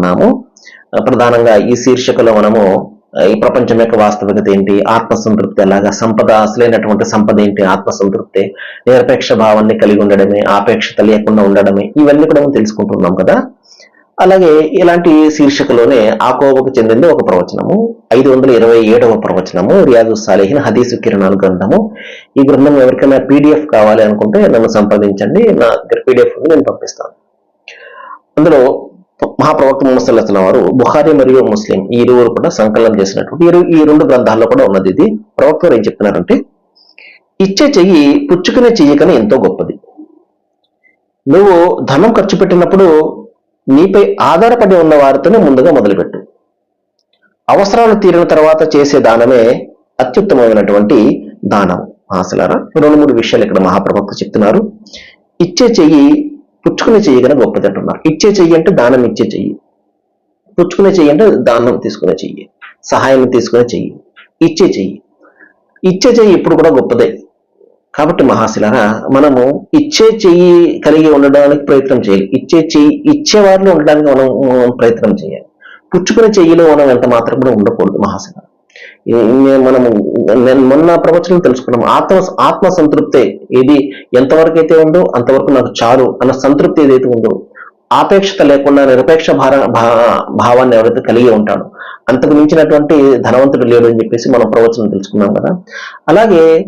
ఉన్నాము ప్రధానంగా ఈ శీర్షికలో మనము ఈ ప్రపంచం యొక్క వాస్తవికత ఏంటి ఆత్మ సంతృప్తి ఎలాగా సంపద అసలైనటువంటి సంపద ఏంటి ఆత్మ సంతృప్తి నిరపేక్ష భావాన్ని కలిగి ఉండడమే ఆపేక్షత లేకుండా ఉండడమే ఇవన్నీ కూడా మనం తెలుసుకుంటున్నాం కదా. అలాగే ఇలాంటి శీర్షికలోనే ఆకోబకు చెందింది ఒక ప్రవచనము ఐదు వందల ఇరవై ఏడవ ప్రవచనము రియాజు సాలిహిన్ హదీసు కిరణాలు గ్రంథము. ఈ గ్రంథం ఎవరికైనా పీడిఎఫ్ కావాలి అనుకుంటే నన్ను సంప్రదించండి నా దగ్గర పీడిఎఫ్ నేను పంపిస్తాను. అందులో మహాప్రవక్త ముహమ్మద్ వారు బుహారీ మరియు ముస్లిం ఈ ఇరువురు కూడా సంకలనం చేసినటువంటి ఈ రెండు గ్రంథాల్లో కూడా ఉన్నది ఇది. ప్రవక్త వారు ఏం చెప్తున్నారంటే ఇచ్చే చెయ్యి పుచ్చుకునే చెయ్యి కన్నా ఎంతో గొప్పది. నువ్వు ధనం ఖర్చు పెట్టినప్పుడు నీపై ఆధారపడి ఉన్న వారితోనే ముందుగా మొదలుపెట్టు. అవసరాలు తీరిన తర్వాత చేసే దానమే అత్యుత్తమమైనటువంటి దానం. ఆశలారా రెండు మూడు విషయాలు ఇక్కడ మహాప్రవక్త చెప్తున్నారు. ఇచ్చే చెయ్యి పుచ్చుకునే చెయ్యి కన్నా గొప్పది అంటున్నారు. ఇచ్చే చెయ్యి అంటే దానం ఇచ్చే చెయ్యి. పుచ్చుకునే చెయ్యి అంటే దానం తీసుకునే చెయ్యి. సహాయం తీసుకునే చెయ్యి. ఇచ్చే చెయ్యి. ఇచ్చే చెయ్యి ఇప్పుడు కూడా గొప్పదే. కాబట్టి మహాశిలరా మనము ఇచ్చే చెయ్యి కలిగి ఉండడానికి ప్రయత్నం చేయాలి. ఇచ్చే చెయ్యి ఇచ్చేవారిలో ఉండడానికి మనం ప్రయత్నం చేయాలి. పుచ్చుకునే చెయ్యిలో మనం ఎంత మాత్రం కూడా ఉండకూడదు మహాశిల మనము మొన్న ప్రవచనం తెలుసుకున్నాం. ఆత్మ ఆత్మ సంతృప్తే ఇది ఎంతవరకు అయితే ఉందో అంతవరకు నాకు చాలు అన్న సంతృప్తి ఏదైతే ఉందో ఆపేక్షత లేకుండా నిరపేక్ష భార భా- భావాన్ని ఎవరైతే కలిగి ఉంటాడు అంతకు మించినటువంటి ధనవంతుడు లేడు అని చెప్పేసి మనం ప్రవచనం తెలుసుకున్నాం కదా. అలాగే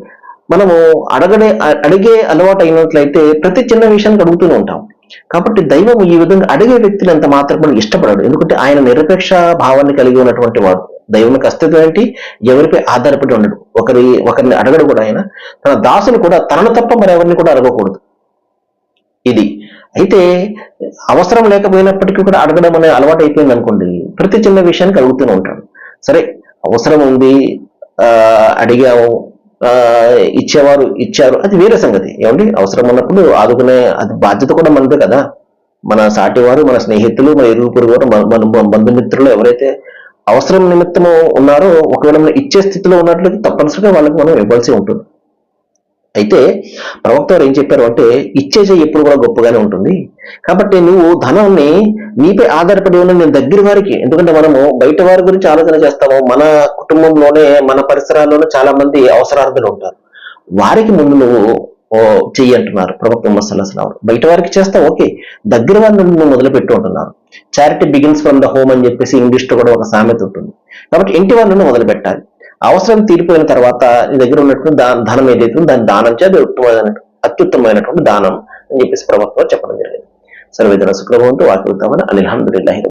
మనము అడగడే అడిగే అలవాటు అయినట్లయితే ప్రతి చిన్న విషయానికి అడుగుతూనే ఉంటాం. కాబట్టి దైవం ఈ విధంగా అడిగే వ్యక్తిని అంత మాత్రం ఇష్టపడాడు ఇష్టపడడు. ఎందుకంటే ఆయన నిరపేక్ష భావాన్ని కలిగి ఉన్నటువంటి వాడు. దైవానికి అస్తిత్వం ఏంటి? ఎవరిపై ఆధారపడి ఉండడు. ఒకరి ఒకరిని అడగడు కూడా ఆయన. తన దాసుని కూడా తనను తప్ప మరెవరిని కూడా అడగకూడదు. ఇది. అయితే అవసరం లేకపోయినప్పటికీ కూడా అడగడం అనే అలవాటు అయిపోయింది అనుకోండి. ప్రతి చిన్న విషయానికి అడుగుతూనే ఉంటాడు సరే అవసరం ఉంది ఆ, అడిగాము ఇచ్చేవారు ఇచ్చారు. అది వేరే సంగతి. ఏమండి? అవసరం ఉన్నప్పుడు ఆదుకునే అది బాధ్యత కూడా మనదే కదా. మన సాటివారు మన స్నేహితులు మన ఇరుగు పొరుగు వారు, మన బంధుమిత్రులు ఎవరైతే అవసరం నిమిత్తము ఉన్నారో ఒకవేళ మనం ఇచ్చే స్థితిలో ఉన్నట్లయితే తప్పనిసరిగా వాళ్ళకి మనం ఇవ్వాల్సి ఉంటుంది. అయితే ప్రవక్త వారు ఏం చెప్పారు అంటే ఇచ్చే చెయ్యి ఎప్పుడు కూడా గొప్పగానే ఉంటుంది. కాబట్టి నువ్వు ధనాన్ని నీపై ఆధారపడి ఉన్న నేను దగ్గర వారికి ఎందుకంటే మనము బయట వారి గురించి ఆలోచన చేస్తాము. మన కుటుంబంలోనే మన పరిసరాల్లోనే చాలా మంది అవసరార్థులు ఉంటారు. వారికి ముందు నువ్వు ఓ చెయ్యి అంటున్నారు ప్రవక్త మసల్లాం బయట వారికి చేస్తావు ఓకే. దగ్గర వారి నుండి నువ్వు మొదలుపెట్టు అంటున్నారు. Charity begins from the home అని చెప్పేసి ఇంగ్లీష్లో కూడా ఒక సామెత ఉంటుంది. కాబట్టి ఇంటి వాళ్ళను మొదలు పెట్టాలి అవసరం తీరిపోయిన తర్వాత నీ దగ్గర ఉన్నటువంటి ధనం ఏదైతే దాని దానం చేయాలి. ఉత్తమమైన అత్యుత్తమైనటువంటి దానం అని చెప్పేసి ప్రభుత్వం చెప్పడం జరిగింది. సర్వేదన శుక్రభవంతో వాకి అనిల్ అల్హమ్దుల్లాహి